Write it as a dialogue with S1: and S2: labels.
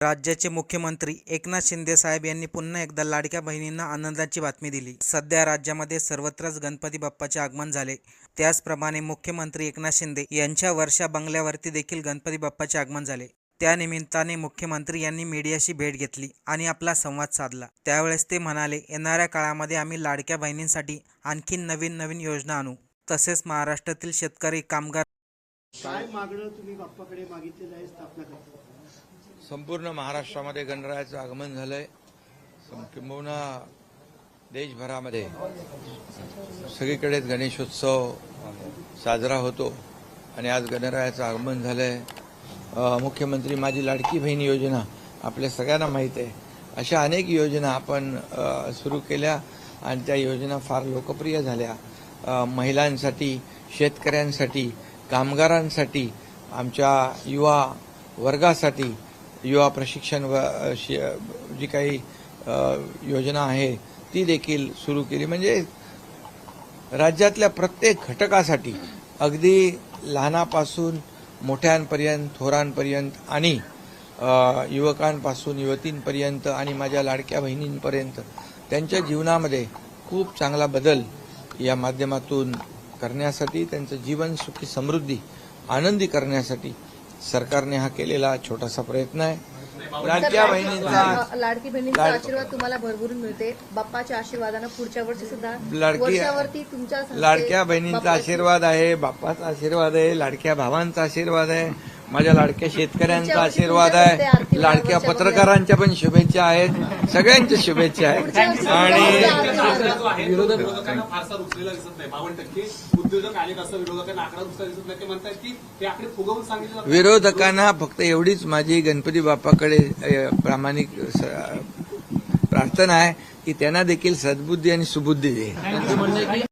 S1: राज्याचे मुख्यमंत्री एकनाथ शिंदे साहेब यांनी पुन्हा एकदा लाडक्या बहिणींना आनंदाची बातमी दिली. सध्या राज्यामध्ये सर्वत्रच गणपती बाप्पाचे आगमन झाले. त्याचप्रमाणे मुख्यमंत्री एकनाथ शिंदे यांच्या वर्षा बंगल्यावरती देखील गणपती बाप्पाचे आगमन झाले. त्यानिमित्ताने मुख्यमंत्री यांनी मीडियाशी भेट घेतली आणि आपला संवाद साधला. त्यावेळेस ते म्हणाले येणाऱ्या काळामध्ये आम्ही लाडक्या बहिणींसाठी आणखी नवीन नवीन योजना आणू. तसेच महाराष्ट्रातील शेतकरी कामगार
S2: काय मागणं तुम्ही बाप्पाकडे मागितलेलं आहे स्थापना
S3: संपूर्ण महाराष्ट्रामध्ये गणरायाचं आगमन झालंय. सं- किंबहुना देशभरामध्ये. सगळीकडेच गणेशोत्सव साजरा होतो आणि आज गणरायाचं आगमन झालंय. मुख्यमंत्री माझी लाडकी बहीण योजना आपल्या सगळ्यांना माहीत आहे. अशा अनेक योजना आपण सुरू केल्या आणि त्या योजना फार लोकप्रिय झाल्या. महिलांसाठी शेतकऱ्यांसाठी कामगारांसाठी आमच्या युवा वर्गासाठी युवा प्रशिक्षण व जी काही योजना आहे ती देखील सुरू केली. म्हणजे राज्यातल्या प्रत्येक घटकासाठी अगदी लहानापासून मोठ्यांपर्यंत थोरांपर्यंत आणि युवकांपासून युवतींपर्यंत आणि माझ्या लाडक्या बहिणींपर्यंत त्यांच्या जीवनामध्ये खूप चांगला बदल या माध्यमातून करण्यासाठी त्यांचं जीवन सुखी समृद्धी आनंदी करण्यासाठी सरकारने हा केलेला छोटासा प्रयत्न आहे. लाडक्या बहिणींचा
S4: लाडकी बहिणींचा आशीर्वाद तुम्हाला भरभरून मिळते. बाप्पाच्या आशीर्वादानं पुढच्या वर्षी सुद्धा
S3: लाडकी-
S4: तुमच्या
S3: लाडक्या बहिणींचा आशीर्वाद आहे बाप्पाचा आशीर्वाद आहे लाडक्या भावांचा आशीर्वाद आहे. माझ्या लाडक्या शेतकऱ्यांचा आशीर्वाद आहे. लाडक्या पत्रकारांच्या पण शुभेच्छा आहेत. सगळ्यांच्या शुभेच्छा आहेत. आणि
S5: विरोधक विरोधकांना फारसा रुचलेला दिसत नाही. बावन्न टक्के उद्योजक आले असं विरोधकांना आकडा दुसरा दिसत नाही. ते म्हणतात की ते आकडे फुगवून सांगितले जातात.
S3: विरोधकांना फक्त एवढीच माझी गणपती बाप्पाकडे प्रामाणिक स- प्रार्थना आहे की त्यांना देखील सद्बुद्धी आणि सुबुद्धी दे.